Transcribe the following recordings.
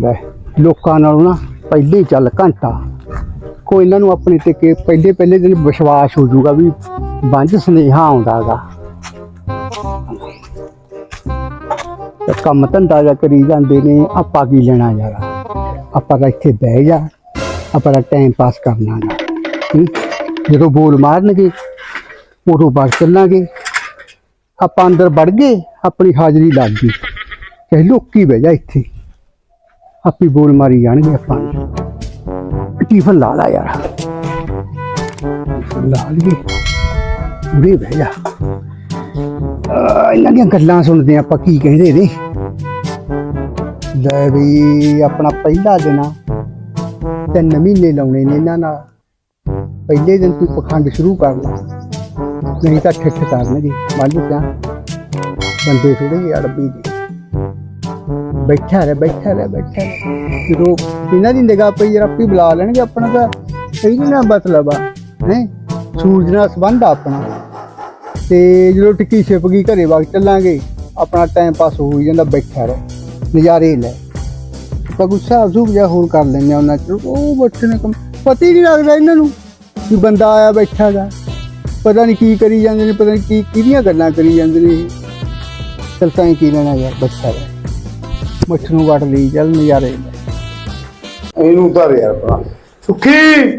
ਲੈ, ਲੋਕਾਂ ਨਾਲੋਂ ਨਾ ਪਹਿਲੇ ਚੱਲ ਘੰਟਾ। ਕੋਈ ਇਹਨਾਂ ਨੂੰ ਆਪਣੇ ਤੇ ਕਿ ਪਹਿਲੇ ਪਹਿਲੇ ਦਿਨ ਵਿਸ਼ਵਾਸ ਹੋ ਜਾਊਗਾ ਵੀ ਬੰਜ ਸੁਨੇਹਾ ਆਉਂਦਾਗਾ ਤੇ ਕੰਮ ਧੰਦਾ ਜਾ ਕਰੀ ਜਾਂਦੇ ਨੇ, ਆਪਾਂ ਕੀ ਲੈਣਾ ਯਾਰ? ਆਪਾਂ ਤਾਂ ਇੱਥੇ ਬਹਿ ਜਾ, ਆਪਾਂ ਦਾ ਟਾਈਮ ਪਾਸ ਕਰਨਾ ਨਾ ਜਦੋਂ ਬੋਲ ਮਾਰਨਗੇ, ਉਦੋਂ ਬਾਅਦ ਚੱਲਾਂਗੇ। ਆਪਾਂ ਅੰਦਰ ਵੜ ਗਏ, ਆਪਣੀ ਹਾਜ਼ਰੀ ਲੱਗ ਗਈ। ਕਹੇ ਲੋਕੀ ਬਹਿ ਜਾ ਇੱਥੇ। ਆਪੀ ਬੋਲ ਮਾਰੀ ਜਾਣਗੇ ਆਪਾਂ ਨੂੰ। ਟੀਫਨ ਲਾ ਲਾ ਯਾਰ। ਲਾ ਲਈਏ। ਉਰੇ ਬਹਿ ਜਾ। ਇਹਨਾਂ ਦੀਆਂ ਗੱਲਾਂ ਸੁਣਦੇ ਆਪਾਂ, ਕੀ ਕਹਿੰਦੇ ਨੇ? ਲੈ ਵੀ ਆਪਣਾ ਪਹਿਲਾ ਦਿਨ ਆ। ਤਿੰਨ ਮਹੀਨੇ ਲਾਉਣੇ ਨੇ ਇਹਨਾਂ ਨਾਲ। ਪਹਿਲੇ ਦਿਨ ਤੂੰ ਪਖੰਡ ਸ਼ੁਰੂ ਕਰ ਲਾ। ਨਹੀਂ ਤਾਂ ਠਿੱਠ ਕਰਨਗੇ ਮੰਨ ਲਿਆ ਬੰਦੇ ਥੋੜੇ ਜਿਹੇ ਅੜਬੀ ਦੇ ਬੈਠਾ ਰਹਿ ਬੈਠਾ ਰਹਿ ਬੈਠਾ ਰਹਿ। ਜਦੋਂ ਇਹਨਾਂ ਦੀ ਨਿਗਾਹ ਪਈ, ਯਾਰ ਆਪੀ ਬੁਲਾ ਲੈਣਗੇ ਆਪਣਾ ਤਾਂ। ਇਹਦੇ ਨਾਲ ਮਤਲਬ ਆ, ਹੈ? ਸੂਰਜ ਨਾਲ ਸੰਬੰਧ ਆ ਆਪਣਾ। ਤੇ ਜਦੋਂ ਟਿੱਕੀ ਛਿਪ ਗਈ, ਘਰੇ ਵਗ ਚੱਲਾਂਗੇ, ਆਪਣਾ ਟਾਈਮ ਪਾਸ ਹੋ ਜਾਂਦਾ, ਬੈਠਾ ਰਹਿ। ਨਜ਼ਾਰੇ ਲੈ। ਆਪਾਂ ਗੁੱਸਾ ਅਜ਼ੂਬ ਜਿਹਾ ਹੋਰ ਕਰ ਲੈਂਦੇ ਆ ਉਹਨਾਂ ਚ। ਉਹ ਬੱਚੇ ਨੇ ਕੰਮ ਪਤਾ ਹੀ ਨਹੀਂ ਲੱਗਦਾ ਇਹਨਾਂ ਨੂੰ ਕਿ ਬੰਦਾ ਆਇਆ, ਬੈਠਾ ਗਾ। ਪਤਾ ਨਹੀਂ ਕੀ ਕਰੀ ਜਾਂਦੇ ਨੇ, ਪਤਾ ਨਹੀਂ ਕੀ ਕਿਹਦੀਆਂ ਗੱਲਾਂ ਕਰੀ ਜਾਂਦੇ ਨੇ ਚਲ ਤਾਂ ਕੀ ਲੈਣਾ ਯਾਰ ਬੱਚਾ ਮੁੱਠ ਨੂੰ ਵੜ ਲਈ ਚੱਲ ਨਜ਼ਾਰੇ। ਇਹਨੂੰ ਧਰ ਯਾਰ ਆਪਣਾ ਸੁਖੀ!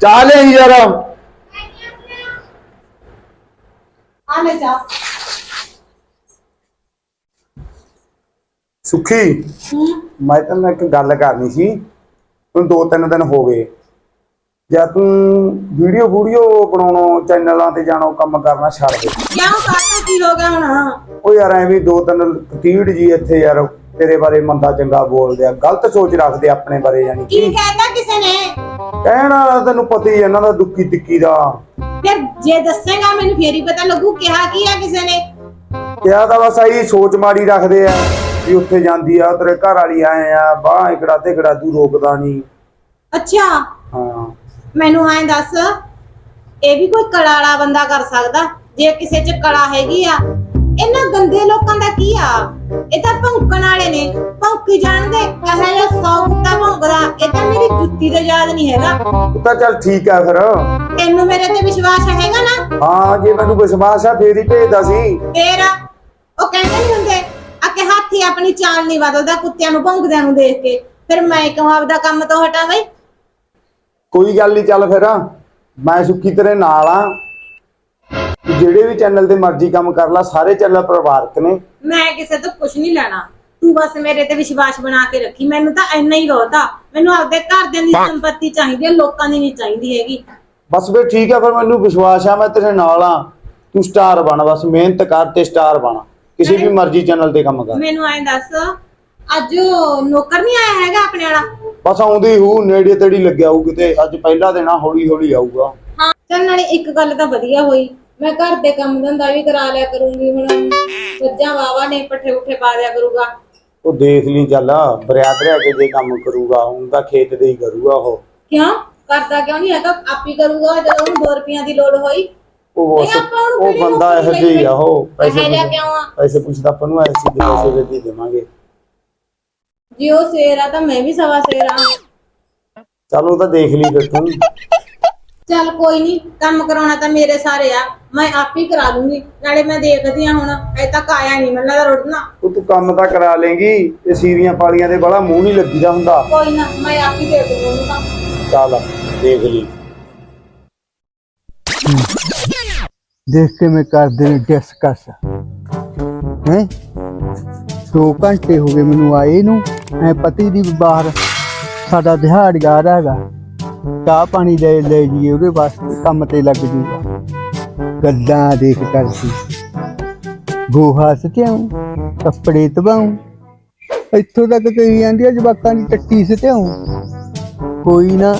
ਚਾਹ ਲੈ ਯਾਰ। ਆ ਲੈ ਜਾ। ਸੁਖੀ ਮੈਂ ਤੈਨੂੰ ਇੱਕ ਗੱਲ ਕਰਨੀ ਸੀ। ਹੁਣ ਦੋ ਤਿੰਨ ਦਿਨ ਹੋ ਗਏ। ਜਾਂ ਤੂੰ ਵੀਡੀਓ ਵੀਡੀਓ ਬਣਾਉਣੋਂ ਚੈਨਲਾਂ ਤੇ ਜਾਣੋ ਕੰਮ ਕਰਨਾ ਛੱਡ ਦੇ। ਕਿਉਂ ਕੀ ਹੋ ਗਿਆ ਹੁਣ? ਉਹ ਯਾਰ ਐਵੇਂ ਦੋ ਤਿੰਨ ਕਤੀੜ ਜੀ ਇੱਥੇ ਯਾਰ ਤੇਰੇ ਬਾਰੇ ਮੰਦਾ ਚੰਗਾ ਬੋਲਦੇ ਆ ਗਲਤ ਸੋਚ ਰੱਖਦੇ ਆ ਆਪਣੇ ਬਾਰੇ ਯਾਨੀ ਕੀ ਕਿ। ਕਹਿਤਾ ਕਿਸੇ ਨੇ? ਕਹਿਣ ਵਾਲਾ ਤੈਨੂੰ ਪਤਾ ਹੀ ਆ ਇਹਨਾਂ ਦਾ ਦੁੱਕੀ ਟਿੱਕੀ ਦਾ। ਫਿਰ ਜੇ ਦੱਸੇਗਾ ਮੈਨੂੰ ਫੇਰ ਹੀ ਪਤਾ ਲੱਗੂ ਕਿਹਾ ਕੀ ਆ ਕਿਸੇ ਨੇ। ਕਿਹਾ ਤਾਂ ਬਸ ਆਹੀ ਸੋਚ ਮਾੜੀ ਰੱਖਦੇ ਆ ਵੀ ਉੱਥੇ ਜਾਂਦੀ ਆ ਤੇਰੇ ਘਰ ਵਾਲੀ ਆਏ ਆ ਬਾਹ ਇਕੜਾ ਤੇ ਇਕੜਾ ਤੂੰ ਰੋਕਦਾ ਨਹੀਂ। ਅੱਛਾ। ਹਾਂ। ਮੈਨੂੰ ਐਂ ਦੱਸ ਇਹ ਵੀ ਕੋਈ ਕਲਾ ਵਾਲਾ ਬੰਦਾ ਕਰ ਸਕਦਾ? ਜੇ ਕਿਸੇ 'ਚ ਕਲਾ ਹੈਗੀ ਆ ਇਹਨਾਂ ਗੰਦੇ ਲੋਕਾਂ ਦਾ ਕੀ ਆ? ਇਹ ਤਾਂ ਭੌਂਕਣ ਵਾਲੇ ਨੇ ਭੌਂਕੀ ਜਾਣਦੇ ਕਹੇ ਜਾ ਸੌ ਕੁੱਤਾ ਭੌਂਕਦਾ ਇਹ ਤਾਂ ਮੇਰੀ ਜੁੱਤੀ ਦਾ ਯਾਦ ਨਹੀਂ ਹੈਗਾ। ਉਹ ਤਾਂ ਚੱਲ ਠੀਕ ਆ ਫਿਰ। ਤੈਨੂੰ ਮੇਰੇ ਤੇ ਵਿਸ਼ਵਾਸ ਹੈਗਾ ਨਾ? ਹਾਂ ਜੇ ਮੈਨੂੰ ਵਿਸ਼ਵਾਸ ਆ ਫੇਰ ਹੀ ਭੇਜਦਾ ਸੀ। ਫੇਰ? ਉਹ ਕਹਿੰਦੇ ਨਹੀਂ ਹੁੰਦੇ ਆ ਕਿ ਹਾਥੀ ਆਪਣੀ ਚਾਲ ਨਹੀਂ ਬਦਲਦਾ ਕੁੱਤਿਆਂ ਨੂੰ ਭੌਂਕਦਿਆਂ ਨੂੰ ਦੇਖ ਕੇ। ਫਿਰ ਮੈਂ ਕਿਉਂ ਆਪਦਾ ਕੰਮ ਤੋਂ ਹਟਾਂ ਬਈ? ਕੋਈ ਗੱਲ ਨਹੀਂ ਚੱਲ ਫਿਰ। ਮੈਂ ਸੁੱਖੀ ਤੇਰੇ ਨਾਲ ਆ। ਜਿਹੜੇ ਵੀ ਚੈਨਲ ਤੇ ਮਰਜ਼ੀ ਕੰਮ ਕਰ ਲੈ ਸਾਰੇ ਚੈਨਲ ਪਰਿਵਾਰਕ ਨੇ। ਮੈਂ ਕਿਸੇ ਤੋਂ ਕੁਝ ਨਹੀਂ ਲੈਣਾ। ਤੂੰ ਬਸ ਮੇਰੇ ਤੇ ਵਿਸ਼ਵਾਸ ਬਣਾ ਕੇ ਰੱਖੀ। ਮੈਨੂੰ ਤਾਂ ਇੰਨਾ ਹੀ ਆ ਮੈਨੂੰ ਆਪਦੇ ਘਰਦਿਆਂ ਦੀ ਸੰਪਤੀ ਚਾਹੀਦੀ ਹੈ ਲੋਕਾਂ ਦੀ ਨਹੀਂ ਚਾਹੀਦੀ ਹੈਗੀ। ਬਸ ਫਿਰ ਠੀਕ ਆ ਫਿਰ ਮੈਨੂੰ ਵਿਸ਼ਵਾਸ ਆ ਮੈਂ ਤੇਰੇ ਨਾਲ ਆ। ਤੂੰ ਸਟਾਰ ਬਣ ਬਸ ਮਿਹਨਤ ਕਰ ਤੇ ਸਟਾਰ ਬਣ। ਕਿਸੇ ਵੀ ਮਰਜ਼ੀ ਚੈਨਲ ਤੇ ਕੰਮ ਕਰ। ਮੈਨੂੰ ਐਂ ਦੱਸ ਅੱਜ ਨੌਕਰ ਨਹੀਂ ਆਇਆ ਹੈਗਾ ਆਪਣੇ ਵਾਲਾ? ਬਸ ਆਉਂਦੀ ਹੂ ਨੇੜੇ ਤੇੜੀ ਲੱਗਿਆ ਹੋਊ ਕਿਤੇ। ਅੱਜ ਪਹਿਲਾ ਦਿਨ ਆ ਹੌਲੀ ਹੌਲੀ ਆਊਗਾ। ਹਾਂ ਚੱਲ ਨਾਲੇ ਇੱਕ ਗੱਲ ਤਾਂ ਵਧੀਆ ਹੋਈ। ਮੈਂ ਘਰ ਦੇ ਕੰਮ ਧੰਦਾ ਵੀ ਕਰਾ ਲਿਆ ਕਰੂੰਗੀ ਹੁਣ। ਬੱਜਾਂ ਵਾਵਾ ਨੇ ਪੱਠੇ ਉੱਠੇ ਪਾ ਦਿਆ ਕਰੂਗਾ। ਉਹ ਦੇਖ ਲਈ ਚੱਲ ਬਰਿਆਤ ਰਹਿ ਕੇ ਜੇ ਕੰਮ ਕਰੂਗਾ ਹੁਣ ਤਾਂ ਖੇਤ ਦੇ ਹੀ ਕਰੂਗਾ ਉਹ। ਕਿਉਂ? ਕਰਦਾ ਕਿਉਂ ਨਹੀਂ ਹੈਗਾ? ਆਪ ਹੀ ਕਰੂਗਾ ਜਦੋਂ ਉਹਨੂੰ 2 ਰੁਪਈਆਂ ਦੀ ਲੋੜ ਹੋਈ। ਉਹ ਨਹੀਂ, ਆਪਾਂ ਉਹਨੂੰ ਉਹ ਕਿਹੜੀ ਬੰਦਾ ਇਹੋ ਜਿਹਾ ਹੀ ਆ ਉਹ ਪੈਸੇ ਪੁੱਛ- ਕਿਉਂ ਆ? ਪੈਸੇ ਪੁੱਛਦਾ ਆਪਾਂ ਨੂੰ ਐਸੀ ਦੇ ਪੈਸੇ ਦੇ ਦੇ ਦੇਵਾਂਗੇ। ਜੇ ਉਹ ਸ਼ੇਰ ਤਾਂ ਮੈਂ ਵੀ ਸਵਾ ਸ਼ੇਰ ਚੱਲ ਉਹ ਤਾਂ ਦੇਖ ਲਈ ਫਿਰ ਤੂੰ। ਚੱਲ ਕੋਈ ਨਹੀਂ ਕੰਮ ਕਰਾਉਣਾ ਤਾਂ ਮੇਰੇ ਸਾਰੇ ਆ। ਮੈਂ ਆਪ ਹੀ ਕਰਾ ਲੂੰਗੀ ਨਾਲੇ ਮੈਂ ਦੇਖਦੀ ਆ ਹੁਣ ਅਜੇ ਤੱਕ ਆਇਆ ਨਹੀਂ ਮੈਨੂੰ ਲੱਗਦਾ ਰੁੜਨਾ। ਉਹ ਤੂੰ ਕੰਮ ਤਾਂ ਕਰਾ ਲੇਂਗੀ ਤੇ ਸੀਰੀਆਂ ਪਾਲੀਆਂ ਦੇ ਬੜਾ ਮੂੰਹ ਨਹੀਂ ਲੱਗੀਦਾ ਹੁੰਦਾ। ਕੋਈ ਨਾ ਮੈਂ ਆਪ ਹੀ ਦੇ ਦੂੰਗੀ ਉਹਨੂੰ ਕੰਮ ਚੱਲ ਦੇਖ ਲਈ। ਦੇਖ ਕੇ ਮੈਂ ਕਰਦੇ ਨੇ ਡਿਸਕਸ ਹੈ? ਦੋ ਘੰਟੇ ਹੋ ਗਏ ਮੈਨੂੰ ਆਏ ਨੂੰ ਐ ਪਤੀ ਦੀ ਬਾਹਰ ਸਾਡਾ ਦਿਹਾੜੀਦਾਰ ਹੈਗਾ। ਚਾਹ ਪਾਣੀ ਲੈ ਲੈ ਜੀਏ ਉਹਦੇ ਵਾਸਤੇ ਕੰਮ ਤੇ ਲੱਗ ਜੂਗਾ। ਗੱਲਾਂ ਦੇਖ ਕਰਦੀ ਗੋਹਾ ਸਟਿਆਉਂ ਕੱਪੜੇ ਧਵਾਉਂ ਇੱਥੋਂ ਤੱਕ ਕਹੀ ਜਾਂਦੀ ਆ, ਜਵਾਕਾਂ ਦੀ ਟੱਟੀ ਸਟਿਆਉਂ ਕੋਈ ਨਾ,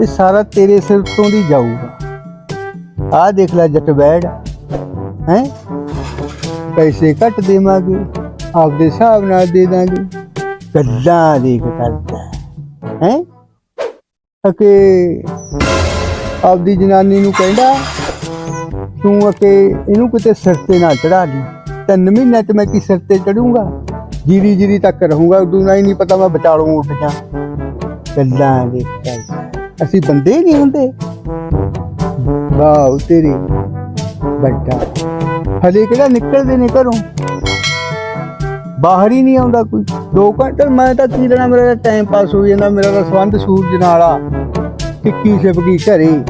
ਇਹ ਸਾਰਾ ਤੇਰੇ ਸਿਰ ਤੋਂ ਦੀ ਜਾਊਗਾ। ਆ ਦੇਖ ਲੈ ਜੱਟ ਬੈੜ, ਹੈ? ਪੈਸੇ ਘੱਟ ਦੇਵਾਂਗੇ, ਆਪਦੇ ਹਿਸਾਬ ਨਾਲ ਦੇ ਦਾਂਗੇ। ਗੱਲਾਂ ਦੇਖ ਕਰਦਾ ਹੈ? ਅਕੇ, ਆਪਦੀ ਜਨਾਨੀ ਨੂੰ ਕਹਿੰਦਾ ਤੂੰ ਅਕੇ ਇਹਨੂੰ ਕਿਤੇ ਸਿਰ ਤੇ ਨਾ ਚੜਾ ਲਈ ਤਿੰਨ ਮਹੀਨੇ ਤੇ ਮੈਂ ਕੀ ਸਿਰ ਤੇ ਚੜੂੰਗਾ ਜੀਰੀ ਜੀਰੀ ਤੱਕ ਰਹੂੰਗਾ, ਉਦੋਂ ਨਹੀਂ ਨਹੀਂ ਪਤਾ ਮੈਂ ਵਿਚਾਲੋਂ ਉੱਠ ਜਾ। ਗੱਲਾਂ ਦੇ ਅਸੀਂ ਬੰਦੇ ਨਹੀਂ ਹੁੰਦੇ। ਵਾਹ, ਤੇਰੀ ਵੱਡਾ। ਹਲੇ ਕਿਹੜਾ ਨਿਕਲਦੇ ਨੇ ਘਰੋਂ? ਬਾਹਰ ਹੀ ਨਹੀਂ ਆਉਂਦਾ ਕੋਈ। ਦੋ ਘੰਟੇ ਮੈਂ ਤਾਂ ਕੀ ਲੈਣਾ, ਮੇਰਾ ਟਾਈਮ ਪਾਸ ਹੋ ਜਾਂਦਾ, ਮੇਰਾ ਤਾਂ ਸੰਬੰਧ ਸੂਰਜ ਨਾਲ ਆ। ਟਿੱਕੀ ਛਿਪਕੀ ਘਰੇ।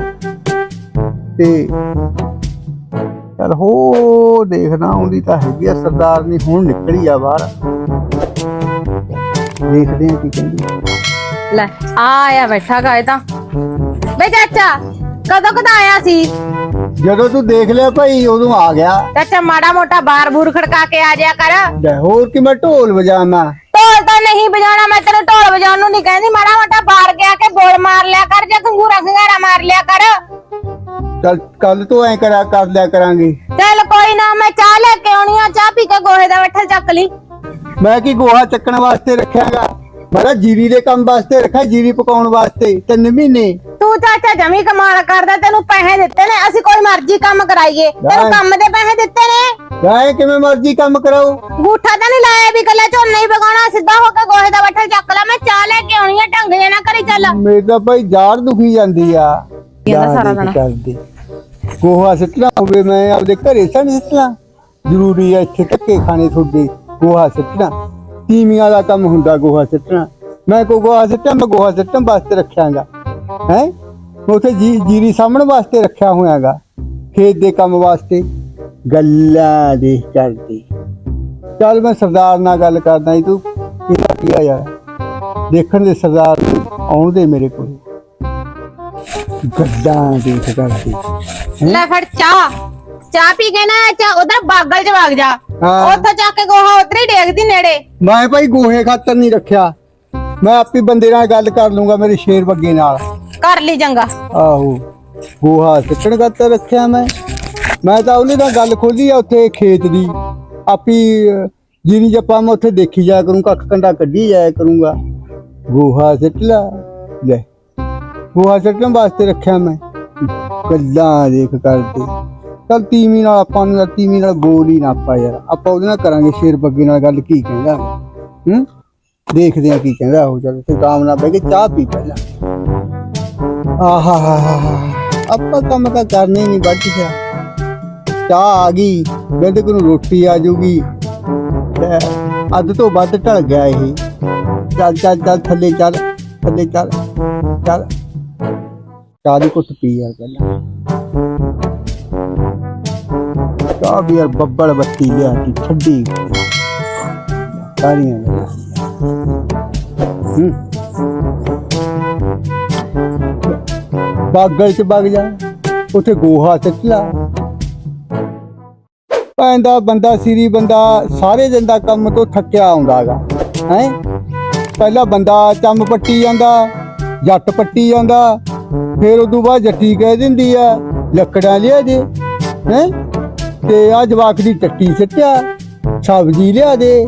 ਤੇ ਚਲ ਹੋ ਦੇਖਣਾ ਆਉਂਦੀ ਤਾਂ ਹੈਗੀ ਆ ਸਰਦਾਰਨੀ ਹੁਣ ਨਿਕਲੀ ਆ ਬਾਹਰ। ਦੇਖਦੇ ਆ ਕੀ ਕਹਿੰਦੀ। ਲੈ ਆ ਆਇਆ ਬੈਠਾ ਗਾ ਇਹ ਤਾਂ। ਬੇ ਚਾਚਾ ਕਦੋਂ ਕਦੋਂ ਆਇਆ ਸੀ? ਜਦੋਂ ਤੂੰ ਦੇਖ ਲਿਆ ਭਾਈ ਉਦੋਂ ਆ ਗਿਆ। ਚਾਚਾ ਮਾੜਾ ਮੋਟਾ ਬਾਰ ਬੂਰ ਖੜਕਾ ਕੇ ਆ ਜਾਇਆ ਕਰ। ਲੈ ਹੋਰ ਕਿ ਮੈਂ ਢੋਲ ਵਜਾਵਾਂ। ਢੋਲ ਤਾਂ ਨਹੀਂ ਵਜਾਉਣਾ ਮੈਂ ਤੈਨੂੰ ਢੋਲ ਵਜਾਉਣ ਨੂੰ ਨਹੀਂ ਕਹਿੰਦੀ। ਮਾੜਾ ਮੋਟਾ ਬਾਹਰ ਗਿਆ ਕੇ ਬੋਲ ਮਾਰ ਲਿਆ ਕਰ ਜਾਂ ਘੰਗੂਰਾ ਖੰਗਾਰਾ ਮਾਰ ਲਿਆ ਕਰ। ਚੱਲ ਕੱਲ ਤੋਂ ਐ ਕਰਾ ਕਰ ਲਿਆ ਕਰਾਂਗੇ। ਚੱਲ ਕੋਈ ਨਾ ਮੈਂ ਚਾਹ ਲੈ ਕੇ ਆਉਣੀ ਆ ਚਾਹ ਪੀ ਕੇ ਗੋਹੇ ਦਾ ਬੱਠਲ ਚੱਕ ਲਈ। ਮੈਂ ਕੀ ਗੋਹਾ ਚੱਕਣ ਵਾਸਤੇ ਰੱਖਿਆਗਾ? ਮੇਰਾ ਜੀਰੀ ਦੇ ਕੰਮ ਵਾਸਤੇ ਰੱਖਿਆ ਜੀਰੀ ਪਕਾਉਣ ਵਾਸਤੇ ਤਿੰਨ ਮਹੀਨੇ। ਤੂੰ ਚਾਚਾ ਜਮੀ ਕਮਾਲ ਕਰਦਾ ਤੈਨੂੰ ਪੈਸੇ ਦਿੱਤੇ ਨੇ ਅਸੀਂ ਕੋਈ ਮਰਜ਼ੀ ਕੰਮ ਕਰਾਈਏ। ਤੈਨੂੰ ਕੰਮ ਦੇ ਪੈਸੇ ਦਿੱਤੇ ਨੇ। ਰਾਏ ਕਿਵੇਂ ਮਰਜ਼ੀ ਕੰਮ ਕਰਾਓ ਗੂਠਾ ਤਾਂ ਨਹੀਂ ਲਾਇਆ ਵੀ ਕੱਲਾ ਝੋਨਾ ਹੀ ਪਕਾਉਣਾ ਸਿੱਧਾ ਹੋ ਕੇ ਗੋਹੇ ਦਾ ਬੱਠਲ ਚੱਕ ਲੈ। ਮੈਂ ਚਾਹ ਲੈ ਕੇ ਆਉਣੀ ਆ ਢੰਗ ਜੇ ਨਾ ਕਰੀ ਚੱਲ। ਮੇਰੇ ਤਾਂ ਭਾਈ ਜਾੜ ਦੁਖੀ ਜਾਂਦੀ ਆ। ਕਹਿੰਦਾ ਸਾਰਾ ਦਿਨ। ਗੋਹਾ ਸਿੱਟਣਾ ਹੋਵੇ, ਮੈਂ ਆਪਦੇ ਘਰੇ ਸਣ ਸਿੱਟਣਾ। ਜ਼ਰੂਰੀ ਆ ਇੱਥੇ ਧੱਕੇ ਖਾਣੇ ਤੁਹਾਡੇ, ਗੋਹਾ ਸਿੱਟਣਾ। ਤੀਵੀਆਂ ਦਾ ਕੰਮ ਹੁੰਦਾ ਗੋਹਾ ਸਿੱਟਣਾ। ਮੈਂ ਕੋ ਗੋਹਾ ਸਿੱਟਾਂ ਮੈਂ ਗੋਹਾ ਸਿੱਟਣ ਵਾਸਤੇ ਰੱਖਿਆਗਾ। ਹੈ? ਉਥੇ ਜੀ, ਜੀਰੀ ਸਾਹਮਣ ਵਾਸਤੇ ਰੱਖਿਆ ਹੋਇਆਗਾ, ਖੇਤ ਦੇ ਕੰਮ ਵਾਸਤੇ। ਗੱਲਾਂ ਦੇ ਕਰਦੀ ਚੱਲ ਮੈਂ ਸਰਦਾਰ ਨਾਲ ਗੱਲ ਕਰਦਾ ਤੂੰ ਕਿਹਦਾ ਕੀ ਆ ਯਾਰ? ਦੇਖਣ ਦੇ ਸਰਦਾਰ ਆਉਣ ਦੇ ਮੇਰੇ ਕੋਲ। ਗੱਲਾਂ ਦੇਖ ਕਰਦੀ ਲੈ ਫੜ ਚਾਹ। ਚਾਹ ਪੀ ਕੇ ਨਾ ਚਾ ਉਧਰ ਬਾਗਲ ਚ ਵਗ ਜਾ। ਹਾਂ। ਉੱਥੇ ਜਾ ਕੇ ਗੋਹਾ ਉਧਰ ਹੀ ਡੇਗਦੀ ਨੇੜੇ। ਮੈਂ ਭਾਈ ਗੋਹੇ ਖਾਤਰ ਨਹੀਂ ਰੱਖਿਆ। ਮੈਂ ਆਪੇ ਬੰਦੇ ਨਾਲ ਗੱਲ ਕਰ ਲੂੰਗਾ ਮੇਰੇ ਸ਼ੇਰ ਬੱਗੇ ਨਾਲ। ਕਰ ਲਈ ਚੰਗਾ। ਆਹੋ ਗੋਹਾ ਸਿੱਟਣ ਖਾਤਰ ਰੱਖਿਆ ਮੈਂ। ਮੈਂ ਤਾਂ ਉਹਨੇ ਨਾਲ ਗੱਲ ਖੋਲੀ ਆ ਉੱਥੇ ਖੇਤ ਦੀ। ਆਪੀ ਜੀਰੀ ਜੱਪਾ ਮੈਂ ਉੱਥੇ ਦੇਖੀ ਜਾਇਆ ਕਰੂੰ ਕੱਖ ਕੰਡਾ ਕੱਢੀ ਜਾਇਆ ਕਰੂੰਗਾ। ਗੋਹਾ ਸਿੱਟ ਲਾ ਲੈ। ਗੋਹਾ ਸਿੱਟਣ ਵਾਸਤੇ ਰੱਖਿਆ ਮੈਂ। ਗੱਲਾਂ ਦੇਖ ਕਰਦੇ। ਚੱਲ ਤੀਵੀਂ ਨਾਲ ਆਪਾਂ ਨੂੰ ਤੀਵੀਂ ਨਾਲ ਬੋਲ ਹੀ ਨਾ ਪਾ ਯਾਰ। ਆਪਾਂ ਉਹਦੇ ਨਾਲ ਕਰਾਂਗੇ ਸ਼ੇਰ ਬੱਗੇ ਨਾਲ ਗੱਲ, ਕੀ ਕਹਿੰਦਾ ਹੂੰ? ਦੇਖਦੇ ਆ ਕੀ ਕਹਿੰਦਾ ਉਹ। ਚੱਲ ਤੇ ਕਾਮ ਨਾਲ ਬਹਿ ਕੇ ਚਾਹ ਪੀ ਪਹਿਲਾਂ। ਆਹਾ ਆਪਾਂ ਕੰਮ ਤਾਂ ਕਰਨੇ ਹੀ ਨਹੀਂ ਬੱਜ ਗਿਆ। ਚਾਹ ਆ ਗਈ। ਮੇਰੇ ਕੋਲ ਰੋਟੀ ਆ ਜੂਗੀ ਅੱਧ ਤੋਂ ਵੱਧ ਢਲ ਗਿਆ ਇਹ। ਚੱਲ ਚੱਲ ਚੱਲ, ਥੱਲੇ ਚੱਲ ਥੱਲੇ ਚੱਲ ਚੱਲ। ਚਾਹ ਦੀ ਕੁੱਟ ਪੀ ਯਾਰ ਪਹਿਲਾਂ। ਚਾਹ ਵੀ ਯਾਰ ਬੱਬਲ ਬੱਤੀ ਲਿਆ ਕੇ ਠੱਡੀ ਸਾਰੀਆਂ ਹੂੰ। ਬਾਗਲ ਚ ਬਗ ਜਾ, ਉਥੇ ਗੋਹਾ ਸਿੱਟ ਲਾ ਪੈਂਦਾ ਬੰਦਾ, ਸਿਰੀ ਬੰਦਾ, ਸਾਰੇ ਦਿਨ ਦਾ ਕੰਮ ਤੋਂ ਥੱਕਿਆ ਆਉਂਦਾਗਾ, ਹੈ? ਪਹਿਲਾ ਬੰਦਾ ਚੰਮ ਪੱਟੀ ਜਾਂਦਾ, ਜੱਟ ਪੱਟੀ ਜਾਂਦਾ ਫਿਰ ਉਦੋਂ ਬਾਅਦ ਜੱਟੀ ਕਹਿ ਦਿੰਦੀ ਆ, ਲੱਕੜਾਂ ਲਿਆ ਦੇ, ਹੈ? ਤੇ ਆ ਜਵਾਕ ਦੀ ਟੱਟੀ ਸਿੱਟਿਆ, ਸਬਜ਼ੀ ਲਿਆ ਦੇ।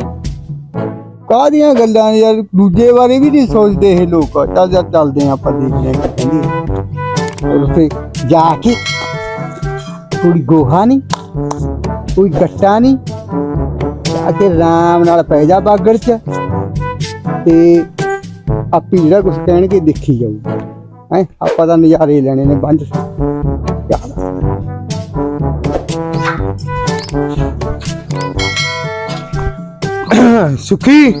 ਕਾਹਦੀਆਂ ਗੱਲਾਂ ਯਾਰ, ਦੂਜੇ ਬਾਰੇ ਵੀ ਨਹੀਂ ਸੋਚਦੇ ਇਹ ਲੋਕ। ਚੱਲ ਚੱਲ ਚੱਲਦੇ ਆਪਾਂ, ਦੇਖਦੇ ਆਂ ਕਹਿੰਦੀ ਹੈ। ਜਾ ਕੇ ਕੋਈ ਗੋਹਾ ਨਹੀਂ ਕੋਈ ਗੱਟਾ ਨਹੀਂ ਅਤੇ ਕੇ ਆਰਾਮ ਨਾਲ ਪੈ ਜਾ ਬਾਗੜ ਚ, ਤੇ ਆਪੀ ਜਿਹੜਾ ਕੁਝ ਕਹਿਣਗੇ ਦੇਖੀ ਜਾਊ ਹੈ? ਆਪਾਂ ਤਾਂ ਨਜ਼ਾਰੇ ਲੈਣੇ ਨੇ ਚੱਲ ਸੁਖੀ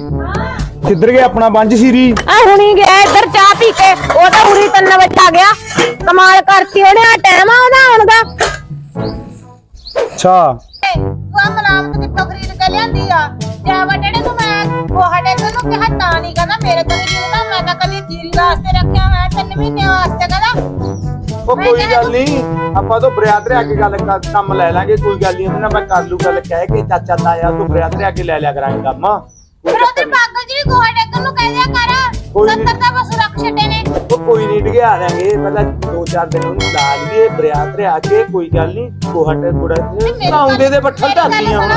ਕਿੱਧਰ ਗਿਆ ਆਪਣਾ ਬੰਜ ਸੀਰੀ? ਆ ਹੁਣੀ ਗਿਆ ਇੱਧਰ ਚਾਹ ਪੀ ਕੇ। ਉਹ ਤਾਂ ਉਰੀ 3 ਵਜੇ ਆ ਗਿਆ। ਕਮਾਲ ਕਰਤੀ ਉਹਨੇ ਆ ਟਾਈਮ ਆ ਉਹਦਾ ਆਉਣ ਦਾ। ਅੱਛਾ। ਤੂੰ ਆ ਮਲਾਮਤ ਕਿੱਥੋਂ ਖਰੀਦ ਕੇ ਲਿਆਂਦੀ ਆ? ਤੇ ਵੱਡੇ ਨੂੰ ਮੈਂ ਤੁਹਾਡੇ ਤੋਂ ਨੂੰ ਕਿਹਾ ਤਾਂ ਨਹੀਂ ਕਹਿੰਦਾ ਮੇਰੇ ਤੋਂ ਨਹੀਂ ਜਿੰਦਾ ਮੈਂ ਤਾਂ ਕੱਲੀ ਜੀਰੀ ਵਾਸਤੇ ਰੱਖਿਆ ਹੋਇਆ ਤਿੰਨ ਮਹੀਨੇ ਵਾਸਤੇ ਕਹਿੰਦਾ। ਉਹ ਕੋਈ ਗੱਲ ਨਹੀਂ ਆਪਾਂ ਤੋਂ ਬਰਿਆਦਰੇ ਕੇ ਗੱਲ ਕਰ- ਕੰਮ ਲੈ ਲਾਂਗੇ ਕੋਈ ਗੱਲ ਨਹੀਂ ਉਹਦੇ ਨਾਲ ਮੈਂ ਕਰ ਲੂ ਗੱਲ ਕਹਿ ਕੇ ਚਾਚਾ ਤਾਇਆ ਤੋਂ ਬਰਿਆਦਰੇ ਕੇ ਲੈ ਲਿਆ ਕਰਾਂਗੇ ਕੰਮ। ਕੋਈ ਫਿਰ ਚੱਕਰ ਉਹਦੇ ਨੀ। ਬਾਗਲ ਜੀ ਵੀ ਗੋਹਾ ਡੇਕਣ ਨੂੰ ਕਹਿ ਦਿਆ ਕਰ ਕੋਈ ਨੀ। 70 ਦਾ ਪਸ਼ੂ ਰੱਖ ਛੱਡੇ ਨੇ। ਉਹ ਕੋਈ ਨਹੀਂ ਡਿਗਿਆ ਦਾਂਗੇ ਪਹਿਲਾਂ ਦੋ ਚਾਰ ਦਿਨ ਉਹਨੂੰ ਲਾ ਲਈਏ ਬਰਿਆਦਰੇ ਆ ਕੇ ਕੋਈ ਗੱਲ ਨਹੀਂ ਕੋਹਟ ਕੁੜਾ ਆਉਂਦੇ ਦੇ ਬੱਠਲ ਧਰਦੀਆਂ ਹੁਣ।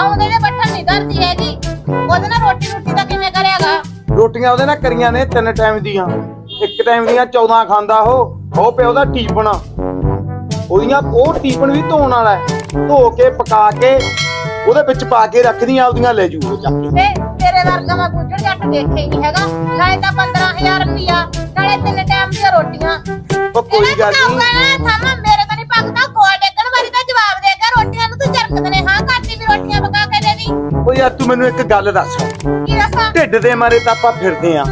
ਆਉਂਦੇ ਦੇ ਬੱਠਲ ਨਹੀਂ ਧਰਦੀ ਹੈਗੀ। ਉਹਦੇ ਨਾਲ ਰੋਟੀ ਰੋਟੀ ਦਾ ਕਿਵੇਂ ਕਰੇਗਾ ਰੋਟੀਆਂ ਉਹਦੇ ਨਾਲ ਕਰੀਆਂ ਨੇ ਤਿੰਨ ਟਾਈਮ ਦੀਆਂ। ਇੱਕ ਟਾਈਮ ਦੀਆਂ 14 ਖਾਂਦਾ ਉਹ। ਉਹ ਪਿਓ ਦਾ ਟੀਪਣ ਉਹਦੀਆਂ ਉਹ ਟੀਪਣ ਵੀ ਧੋਣ ਵਾਲਾ ਹੈ। ਧੋ ਕੇ ਪਕਾ ਕੇ ਉਹਦੇ ਵਿੱਚ ਪਾ ਕੇ ਰੱਖਦੀਆਂ ਆਪਦੀਆਂ ਲੈ ਜੂ। ਉਹ ਚੱਕ ਵੇ ਤੇਰੇ ਵਰਗਾ ਮੈਂ ਗੁੱਜਰ ਜੱਟ ਦੇਖੇ ਹੀ ਨਹੀਂ ਹੈਗਾ। ਨਾਲੇ ਤਾਂ 15000 ਰੁਪਿਆ ਨਾਲੇ ਤਿੰਨ ਟਾਈਮ ਦੀਆਂ ਰੋਟੀਆਂ। ਉਹ ਕੋਈ ਗੱਲ ਨਹੀਂ। ਥਾਮਾ ਯਾਰ ਤੂੰ ਮੈਨੂੰ ਇੱਕ ਗੱਲ ਦੱਸ। ਕੀ ਦੱਸਾਂ? ਢਿੱਡ ਦੇ ਮਾਰੇ ਤਾਂ ਆਪਾਂ ਫਿਰਦੇ ਆ।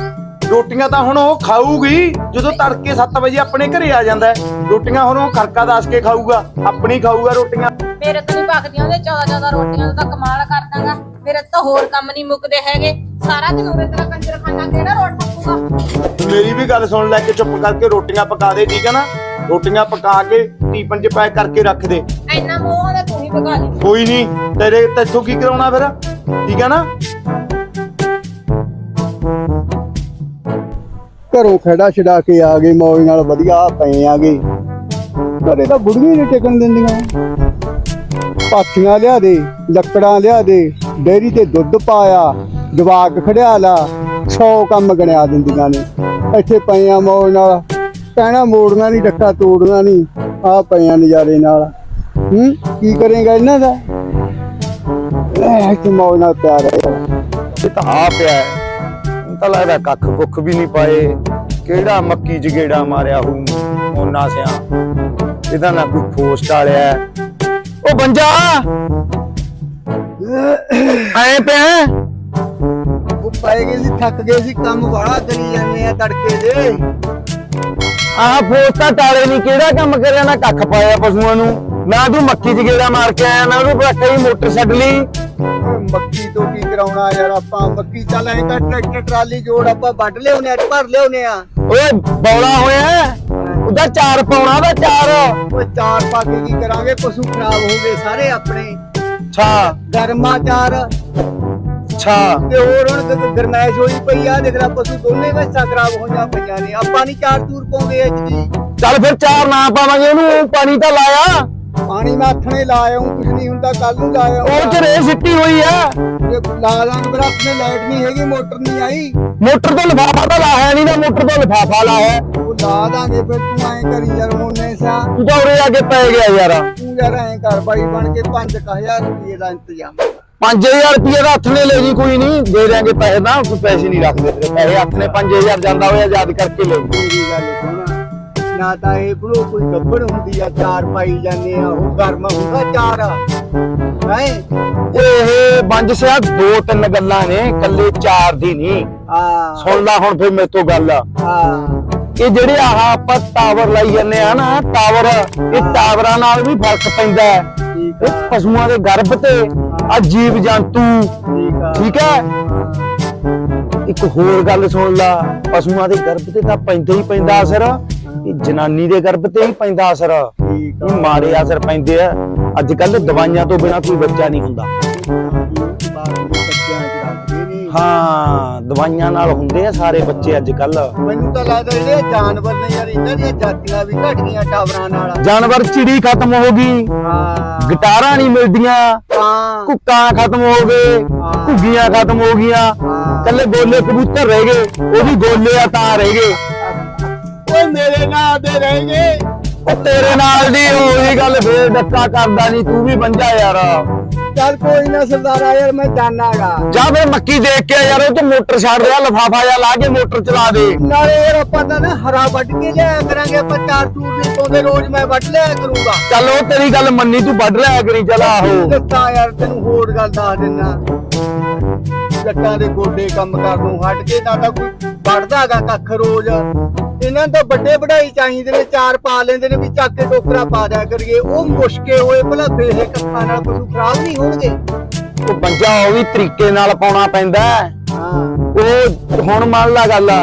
ਰੋਟੀਆਂ ਤਾਂ ਹੁਣ ਉਹ ਖਾਊਗੀ ਜਦੋਂ ਤੜਕੇ 7 ਵਜੇ ਆਪਣੇ ਘਰੇ ਆ ਜਾਂਦਾ ਹੈ। ਰੋਟੀਆਂ ਹੁਣ ਉਹ ਖਰਕਾ ਦੱਸ ਕੇ ਖਾਊਗਾ ਆਪਣੀ ਖਾਊਗਾ ਰੋਟੀਆਂ। ਮੇਰੇ ਤੋਂ ਨਹੀਂ ਪੱਕਦੀਆਂ ਉਹਦੇ 14 14 ਰੋਟੀਆਂ ਦਾ ਤਾਂ ਕਮਾਲ ਕਰ ਦਾਂਗਾ ਮੇਰੇ ਤੋਂ ਹੋਰ ਕੰਮ ਨਹੀਂ ਮੁੱਕਦੇ ਹੈਗੇ। ਸਾਰਾ ਦਿਨ ਉਰੇ ਤੇਰਾ ਕੰਜਰ ਖਾਨਾ ਕਿਹੜਾ ਰੋਟ ਪੱਕੂਗਾ ਮੇਰੀ ਵੀ ਗੱਲ ਸੁਣ ਲੈ ਕੇ ਚੁੱਪ ਕਰਕੇ ਰੋਟੀਆਂ ਪਕਾ ਦੇ ਠੀਕ ਹੈ ਨਾ? ਰੋਟੀਆਂ ਪਕਾ ਕੇ ਟੀਪਨ 'ਚ ਪੈਕ ਕਰਕੇ ਰੱਖ ਦੇ। ਇੰਨਾ ਮੋਹ ਦਾ ਤੂੰ ਹੀ ਪਕਾ ਲਈ। ਕੋਈ ਨਹੀਂ ਤੇਰੇ ਤੈਥੋਂ ਕੀ ਕਰਾਉਣਾ ਫਿਰ? ਠੀਕ ਹੈ ਨਾ? ਘਰੋਂ ਖੜਾ ਛਡਾ ਕੇ ਆ ਗਏ, ਮੌਜ ਨਾਲ ਵਧੀਆ ਪਏ ਆਗੇ ਘਰੇ ਤਾਂ ਬੁੜੀਆਂ ਨਹੀਂ ਟਿਕਣ ਦਿੰਦੀਆਂ। ਪਾਥੀਆਂ ਲਿਆ ਦੇ, ਲੱਕੜਾਂ ਲਿਆ ਦੇ, ਡੇਰੀ ਤੇ ਦੁੱਧ ਪਾਇਆ, ਜਵਾਕ ਖੜਿਆ ਲਾ 100 ਕੰਮ ਗਣਿਆ ਦਿੰਦੀਆਂ ਨੇ। ਇੱਥੇ ਪਈਆਂ ਮੌਜ ਨਾਲ। ਕਹਿਣਾ ਮੋੜਨਾ ਨਹੀਂ, ਡੱਕਾ ਤੋੜਨਾ ਨਹੀਂ ਆ ਪਈਆਂ ਨਜ਼ਾਰੇ ਨਾਲ। ਹੂੰ, ਕੀ ਕਰੇਗਾ ਇਹਨਾਂ ਦਾ? ਐ ਇੱਥੇ ਮੌਜ ਨਾਲ ਪਿਆ ਰਹੇ ਇਹ ਤਾਂ ਆ ਪਿਆ ਹੁਣ ਤਾਂ ਲੱਗਦਾ ਕੱਖ ਕੁੱਖ ਵੀ ਨਹੀਂ ਪਾਏ। ਕਿਹੜਾ ਮੱਕੀ ਚ ਗੇੜਾ ਮਾਰਿਆ ਹੂੰ ਮੋਨਾ ਸਿਆ। ਇਹਦਾ ਨਾ ਕੋਈ ਪੋਸਟ ਵਾਲਿਆ। ਉਹ ਬੰਜਾ! ਐ ਪਿਆ ਉਹ ਪਾਏ ਗਏ ਸੀ ਥੱਕ ਗਏ ਸੀ ਕੰਮ ਬੜਾ ਕਰੀ ਜਾਂਦੇ ਆ ਤੜਕੇ ਦੇ। ਆਹ ਪੋਸਟਾਂ ਟਾਲੇ ਨਹੀਂ ਕਿਹੜਾ ਕੰਮ ਕਰਿਆ ਨਾ ਕੱਖ ਪਾਇਆ ਪਸ਼ੂਆਂ ਨੂੰ? ਨਾ ਤੂੰ ਮੱਕੀ ਚ ਗੇੜਾ ਮਾਰ ਕੇ ਆਇਆ ਨਾ ਉਹਨੂੰ ਪੱਕਾ ਹੀ ਮੋਟਰ ਛੱਡ ਲਈ। ਮੱਕੀ ਤੋਂ ਕੀ ਕਰਾਉਣਾ ਯਾਰ ਆਪਾਂ? ਮੱਕੀ ਚੱਲ ਐਂ ਤਾਂ ਟਰੈਕਟਰ ਟਰਾਲੀ ਜੋੜ ਆਪਾਂ ਵੱਢ ਲਿਆਉਨੇ ਆ ਭਰ ਲਿਆਉਨੇ ਆ। ਓਏ ਬੌਲਾ ਹੋਇਆ ਹੈ। ਉਹਦਾ ਚਾਰ ਪਾਉਣਾ ਦਾ ਚਾਰ। ਓਏ ਚਾਰ ਪਾ ਕੇ ਕੀ ਕਰਾਂਗੇ? ਪਸ਼ੂ ਖਰਾਬ ਹੋ ਗਏ ਸਾਰੇ ਆਪਣੇ। ਛਾ। ਗਰਮਾ ਚਾਰ। ਛਾ। ਤੇ ਹੋਰ ਹੁਣ ਤੇ ਗਰਮੈਸ਼ ਹੋਈ ਪਈ ਆ ਦੇਖ ਲੈ ਪਸ਼ੂ ਦੋਨੇ ਵੈਸਾ ਖਰਾਬ ਹੋਈਆਂ ਪਈਆਂ ਨੇ। ਆਪਾਂ ਨਹੀਂ ਚਾਰ ਤੂਰ ਪਾਉਂਦੇ ਅੱਜ ਦੀ ਚੱਲ ਫਿਰ ਚਾਰ ਨਾ ਪਾਵਾਂਗੇ ਉਹਨੂੰ ਪਾਣੀ ਤਾਂ ਲਾਇਆ। ਪਾਣੀ ਮੈਂ ਆਥਣੇ ਲਾ ਆਉਂ ਕੁਝ ਨਹੀਂ ਹੁੰਦਾ ਕੱਲ ਨੂੰ ਲਾ ਉਹ ਚ ਰੇ ਸਿੱਟੀ ਹੋਈ ਆ। ਲਾ ਲਾਂ ਪਰ ਆਪਣੇ ਲਾਈਟ ਨਹੀਂ ਹੈਗੀ ਮੋਟਰ ਨਹੀਂ ਆਈ। ਮੋਟਰ ਤੋਂ ਲਿਫਾਫਾ ਤਾਂ ਲਾਇਆ ਨਹੀਂ ਨਾ ਮੋਟਰ ਤੋਂ ਲਿਫਾਫਾ ਲਾਇਆ। ਉਹ ਲਾ ਦਾਂਗੇ ਫਿਰ ਤੂੰ ਐਂ ਕਰੀ ਯਾਰ ਮੋਨੇ ਸਾ ਤੂੰ ਤਾਂ ਉਰੇ ਆ ਕੇ ਪੈ ਗਿਆ ਯਾਰ। ਤੂੰ ਯਾਰ ਐਂ ਕਰ ਬਾਈ ਬਣ ਕੇ 5000 ਰੁਪਏ ਦਾ ਇੰਤਜ਼ਾਮ। ਕਰ। 5000 ਰੁਪਏ ਦਾ ਹੱਥ ਨੇ ਲੈ ਜੀ ਕੋਈ ਨਹੀਂ ਦੇ ਦਿਆਂਗੇ ਪੈਸੇ ਨਾ ਕੋਈ ਪੈਸੇ ਨਹੀਂ ਰੱਖਦੇ ਤੇਰੇ ਪੈਸੇ ਹੱਥ ਨੇ 5000 ਜਾਂਦਾ ਹੋਇਆ ਯਾਦ ਕਰਕੇ ਲੈ। ਜੀ। ਮੇਰੀ ਗੱਲ ਸੁਣ। ਨਾ ਤਾਂ ਇਹ ਬਲੋ ਕੋਈ ਗੱਬੜ ਹੁੰਦੀ ਆ ਚਾਰ ਪਾਈ ਜਾਂਦੇ ਆ ਉਹ ਗਰਮ ਹੁੰਦਾ ਚਾਰ। ਹੈ? ਇਹ ਬੰਜ ਸਿਆ ਦੋ ਤਿੰਨ ਗੱਲਾਂ ਨੇ ਕੱਲੇ ਚਾਰ ਦੀ ਨਹੀਂ ਆ। ਸੁਣ ਲੈ ਹੁਣ ਫਿਰ ਮੇਰੇ ਤੋਂ ਗੱਲ। ਆ। ਇਹ ਜਿਹੜੇ ਆਹ ਆਪਾਂ ਟਾਵਰ ਲਾਈ ਜਾਂਦੇ ਆ ਨਾ ਟਾਵਰ ਇਹ ਟਾਵਰਾਂ ਨਾਲ ਵੀ ਫ਼ਰਕ ਪੈਂਦਾ ਹੈ। ਇਹ ਪਸ਼ੂਆਂ ਦੇ ਗਰਭ ਤੇ ਆ ਜੀਵ ਜੰਤੂ। ਠੀਕ ਹੈ? ਇੱਕ ਹੋਰ ਗੱਲ ਸੁਣ ਲਾ ਪਸ਼ੂਆਂ ਦੇ ਗਰਭ ਤੇ ਤਾਂ ਪੈਂਦਾ ਹੀ ਪੈਂਦਾ ਅਸਰ। ਇਹ ਜਨਾਨੀ ਦੇ ਗਰਭ ਤੇ ਹੀ ਪੈਂਦਾ ਅਸਰ। ਠੀਕ ਇਹ ਮਾੜੇ ਅਸਰ ਪੈਂਦੇ ਆ। ਅੱਜ ਕੱਲ ਦਵਾਈਆਂ ਤੋਂ ਬਿਨਾ ਕੋਈ ਬੱਚਾ ਨਹੀਂ ਹੁੰਦਾ। ਹਾਂ ਦਵਾਈਆਂ ਨਾਲ ਹੁੰਦੇ ਆ ਸਾਰੇ ਬੱਚੇ ਅੱਜ ਕੱਲ ਮੈਨੂੰ ਤਾਂ ਲੱਗਦਾ ਜਿਹੜੇ ਇਹ ਜਾਨਵਰ ਨੇ ਯਾਰ ਇਹਨਾਂ ਦੀਆਂ ਜਾਤੀਆਂ ਵੀ ਘਟ ਗਈਆਂ ਟਾਵਰਾਂ ਨਾਲ। ਜਾਨਵਰ ਚਿੜੀ ਖਤਮ ਹੋ ਗਈ। ਹਾਂ। ਗਿਟਾਰਾਂ ਨਹੀਂ ਮਿਲਦੀਆਂ। ਹਾਂ। ਕੁੱਕਾਂ ਖਤਮ ਹੋ ਗਏ। ਘੁੱਗੀਆਂ ਖਤਮ ਹੋ ਗਈਆਂ। ਕੱਲੇ ਗੋਲੇ ਕਬੂਤਰ ਰਹਿ ਗਏ। ਉਹ ਵੀ ਗੋਲੇ ਆ ਤਾਂ ਰਹਿ ਗਏ। ਓਏ ਮੇਰੇ ਨਾਲ ਦੇ ਰਹਿਣਗੇ ਉਹ ਤੇਰੇ ਨਾਲ ਦੀ ਉਹੀ ਗੱਲ ਫੇਰ ਡੱਕਾ ਕਰਦਾ ਨਹੀਂ ਤੂੰ ਵੀ ਬੰਜਾ ਯਾਰ। ਚੱਲ ਕੋਈ ਨਾ ਸਰਦਾਰਾ ਯਾਰ ਮੈਂ ਜਾਣਾਗਾ ਜਾ ਫੇਰ ਮੱਕੀ ਦੇਖ ਕੇ ਯਾਰ ਉਹ ਤੇ ਮੋਟਰ ਛੱਡ ਰਿਹਾ ਲਫਾਫਾ ਜਾਂ ਲਾ ਕੇ ਮੋਟਰ ਚਲਾ ਦੇ। ਨਾਲੇ ਯਾਰ ਆਪਾਂ ਤਾਂ ਨਾ ਹਰਾ ਵੱਢ ਕੇ ਲਿਆਇਆ ਕਰਾਂਗੇ ਆਪਾਂ ਚਾਰ ਟੂਰ ਨਹੀਂ ਪਾਉਂਦੇ ਰੋਜ਼ ਮੈਂ ਵੱਢ ਲਿਆ ਕਰੂੰਗਾ। ਚੱਲ ਉਹ ਤੇਰੀ ਗੱਲ ਮੰਨੀ ਤੂੰ ਵੱਢ ਲਿਆ ਕਰੀ ਚੱਲ ਆਹੋ। ਦੱਸਾਂ ਯਾਰ ਤੈਨੂੰ ਹੋਰ ਗੱਲ ਦੱਸ ਦਿੰਨਾ। ਜੱਟਾਂ ਦੇ ਗੋਡੇ ਕੰਮ ਕਰਨ ਨੂੰ ਹਟ ਕੇ ਨਾ ਤਾਂ ਕੋਈ ਵੱਢਦਾਗਾ ਕੱਖ ਰੋਜ਼। ਇਹਨਾਂ ਤਾਂ ਵੱਡੇ ਵਢਾਈ ਚਾਹੀਦੇ ਨੇ ਚਾਰ ਪਾ ਲੈਂਦੇ ਨੇ ਵੀ ਚੱਕ ਕੇ ਟੋਕਰਾ ਪਾ ਦਿਆ ਕਰੀਏ। ਉਹ ਮੁਸ਼ਕੇ ਹੋਏ ਭਲਾ ਬੇਹੇ ਕੱਖਾਂ ਨਾਲ ਪਸ਼ੂ ਖਰਾਬ ਨਹੀਂ ਹੋਣਗੇ। ਉਹ ਬੰਜਾ ਉਹ ਵੀ ਤਰੀਕੇ ਨਾਲ ਪਾਉਣਾ ਪੈਂਦਾ ਹੈ। ਉਹ ਹੁਣ ਮੰਨ ਲਾ ਗੱਲ ਆ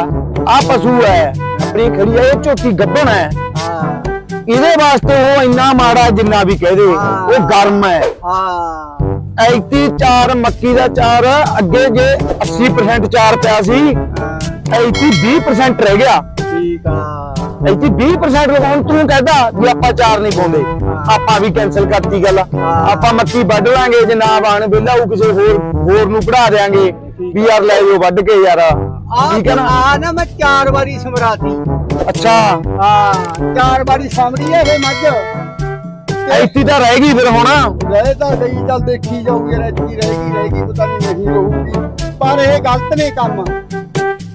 ਆਹ ਪਸ਼ੂ ਹੈ ਆਪਣੀ ਖੜੀ ਹੈ ਇਹ ਝੋਟੀ ਗੱਭਣ ਹੈ। ਹਾਂ। ਇਹਦੇ ਵਾਸਤੇ ਉਹ ਇੰਨਾ ਮਾੜਾ ਜਿੰਨਾ ਵੀ ਕਹਦੇ ਉਹ ਗਰਮ ਹੈ। ਹਾਂ। ਐਤੀ ਚਾਰ ਮੱਕੀ ਦਾ ਚਾਰ ਅੱਗੇ ਜੇ 80% ਚਾਰ ਪਿਆ ਸੀ ਐਤੀ 20% ਰਹਿ ਗਿਆ। ਠੀਕ ਆ। ਐਤੀ 20% ਲਗਾਉਣ ਤੂੰ ਕਹਿੰਦਾ ਵੀ ਆਪਾਂ ਚਾਰ ਨਹੀਂ ਪਾਉਂਦੇ। ਆਪਾਂ ਵੀ ਕੈਨਸਲ ਕਰਤੀ ਗੱਲ। ਆਪਾਂ ਮੱਕੀ ਵੱਢ ਲਾਂਗੇ ਜੇ ਨਾ ਬਾਣ ਵਿਹਲਾ ਉਹ ਕਿਸੇ ਹੋਰ ਹੋਰ ਨੂੰ ਪੜਾ ਦੇਾਂਗੇ ਵੀ ਯਾਰ ਲੈ ਜਾਓ ਵੱਢ ਕੇ ਯਾਰ। ਆ ਠੀਕ ਹੈ ਨਾ? ਆ ਨਾ ਮੈਂ ਚਾਰ ਵਾਰੀ ਸਮਰਾਤੀ। ਅੱਛਾ। ਹਾਂ ਚਾਰ ਵਾਰੀ ਸਮਰੀ ਹੈ ਇਹ ਮੱਝ। ਐਤੀ ਤਾਂ ਰਹਿ ਗਈ ਫਿਰ ਹੁਣ। ਰਹਿ ਤਾਂ ਗਈ ਚੱਲ ਦੇਖੀ ਜਾਊਗੀ ਰਹਿਤੀ ਰਹੇਗੀ ਰਹੇਗੀ ਪਤਾ ਨਹੀਂ ਨਹੀਂ ਰਹੂਗੀ। ਪਰ ਇਹ ਗਲਤ ਨੇ ਕੰਮ।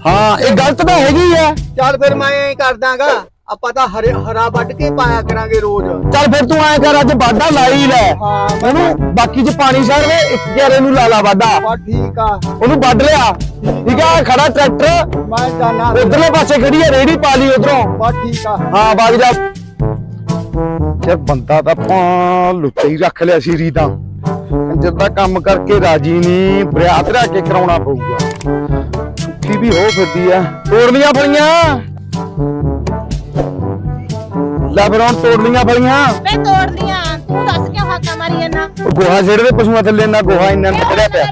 ਹਾਂ ਇਹ ਗਲਤ ਤਾਂ ਹੈਗੀ ਆ। ਚੱਲ ਫਿਰ ਮੈਂ ਐਂ ਕਰ ਦਾਂਗਾ ਆਪਾਂ ਤਾਂ ਹਰੇ ਹਰਾ ਵੱਢ ਕੇ ਪਾਇਆ ਕਰਾਂਗੇ ਰੋਜ਼। ਚੱਲ ਫਿਰ ਤੂੰ ਐਂ ਕਰ ਅੱਜ ਵਾਢਾ ਲਾਈ ਲੈ। ਹਾਂ ਉਹਨੂੰ ਬਾਕੀ ਚ ਪਾਣੀ ਛੱਡ ਦੇ ਇੱਕ ਘੇਰੇ ਨੂੰ ਲਾ ਲਾ ਵਾਢਾ ਬਾ ਠੀਕ ਆ। ਉਹਨੂੰ ਵੱਢ ਲਿਆ। ਠੀਕ ਆ ਖੜਾ ਟਰੈਕਟਰ। ਮੈਂ ਜਾਣਾ ਉਧਰਲੇ ਪਾਸੇ ਖੜੀ ਆ ਰੇੜੀ ਪਾ ਲਈ ਉਧਰੋਂ। ਬਾ ਠੀਕ ਆ। ਹਾਂ ਵਗ ਜਾ। ਯਾਰ ਬੰਦਾ ਤਾਂ ਪਾ ਲੁੱਟੇ ਹੀ ਰੱਖ ਲਿਆ ਸੀ ਰੀਤਾ ਕੰਜਰ ਦਾ ਕੰਮ ਕਰਕੇ ਰਾਜੀ ਨਹੀਂ ਬਰਿਆਤ ਰਾ ਕੇ ਕਰਾਉਣਾ ਪਊਗਾ। ਸੁੱਖੀ ਵੀ ਹੋ ਫਿਰਦੀ ਆ। ਤੋੜ ਲੀਆਂ ਫਲੀਆਂ ਲੈ ਫਿਰ ਹੁਣ ਤੋੜ ਲੀਆਂ ਫਲੀਆਂ ਵੇ ਤੋੜ ਲੀਆਂ ਤੂੰ ਦੱਸ ਕਿਉਂ ਹਾਕਾ ਮਾਰੀ ਜਾਂਦਾ? ਗੋਹਾ ਛੇੜਦੇ ਪਸ਼ੂਆਂ ਥੱਲੇ ਇੰਨਾ ਗੋਹਾ ਇੰਨਾ ਨਿਕਲਿਆ ਪਿਆ।